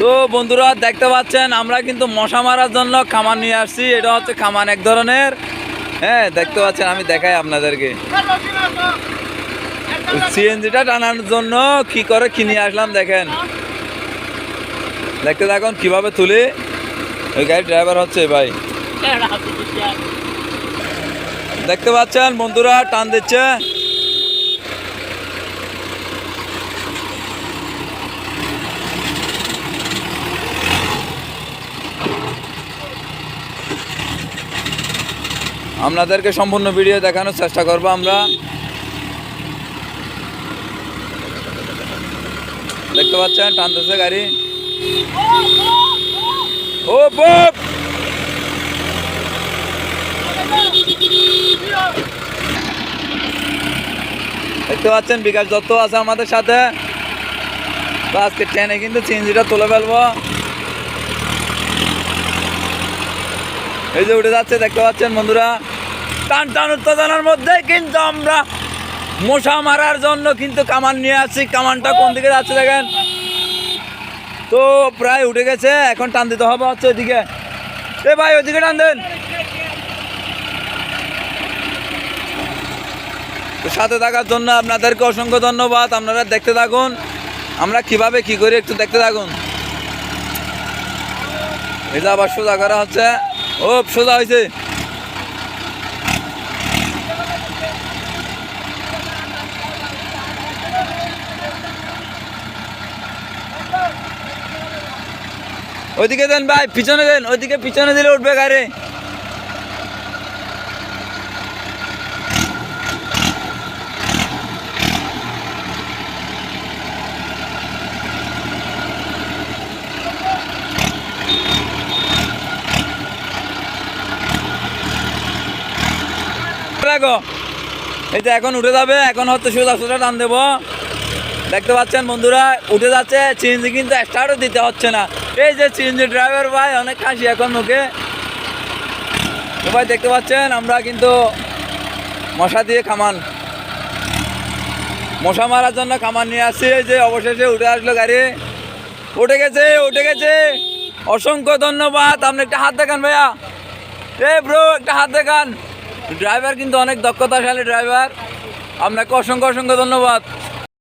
তো বন্ধুরা, দেখতে পাচ্ছেন, আমরা কিন্তু মশা মারার জন্য খামান নিয়ে আসছি। এটা হচ্ছে খামান এক ধরনের। হ্যাঁ দেখতে পাচ্ছেন, আমি দেখাই আপনাদেরকে। সিএনজিটা টানার জন্য কি করে কিনে আসলাম, দেখেন। দেখতে থাকুন, কীভাবে তুলি। ওই গাড়ির ড্রাইভার হচ্ছে ভাই। দেখতে পাচ্ছেন, বন্ধুরা, টান দিচ্ছে। আপনাদেরকে সম্পূর্ণ ভিডিও দেখানোর চেষ্টা করব আমরা। দেখতে পাচ্ছেন, টানতেছে গাড়ি। ও, বপ! দেখতে পাচ্ছেন, বিকাশ দত্ত আছে আমাদের সাথে। আজকে ট্রেনে কিন্তু সিএনজিটা তুলে ফেলব। এই যে উঠে যাচ্ছে, দেখতে পাচ্ছেন বন্ধুরা? টান টান উত্তেজনার মধ্যে কিন্তু আমরা মশা মারার জন্য কিন্তু কামান নিয়ে আসছি। কামানটা কোন দিকে যাচ্ছে দেখেন? তো প্রায় উঠে গেছে, এখন টান দিতে হবে হচ্ছে ওইদিকে। এ ভাই, ওইদিকে টান দেন। সাথে থাকার জন্য আপনাদেরকে অসংখ্য ধন্যবাদ। আপনারা দেখতে থাকুন, আমরা কীভাবে কি করি একটু দেখতে থাকুন। যে আবার সোজা করা হচ্ছে। ও সোজা হয়েছে ওইদিকে দেন ভাই পিছনে দেন ওইদিকে পিছনে দিলে উঠবে গাড়ি। এই যে এখন উঠে যাবে, এখন হচ্ছে সোজা সোজা টান দেবো। দেখতে পাচ্ছেন বন্ধুরা, উঠে যাচ্ছে সিএনজি কিন্তু স্টার্টও দিতে হচ্ছে না। এই যে সিএনজি ড্রাইভার ভাই, অনেক হাসি এখন মুখে। ভাই, দেখতে পাচ্ছেন, আমরা কিন্তু মশা দিয়ে খামান মশা মারার জন্য খামান নিয়ে আসছি। যে অবশেষে উঠে আসলো গাড়ি। উঠে গেছে উঠে গেছে। অসংখ্য ধন্যবাদ। আপনি একটা হাত দেখান ভাইয়া। এ ব্রো, একটা হাত দেখান। ড্রাইভার কিন্তু অনেক দক্ষতাশালী ড্রাইভার আপনাকে অসংখ্য অসংখ্য ধন্যবাদ।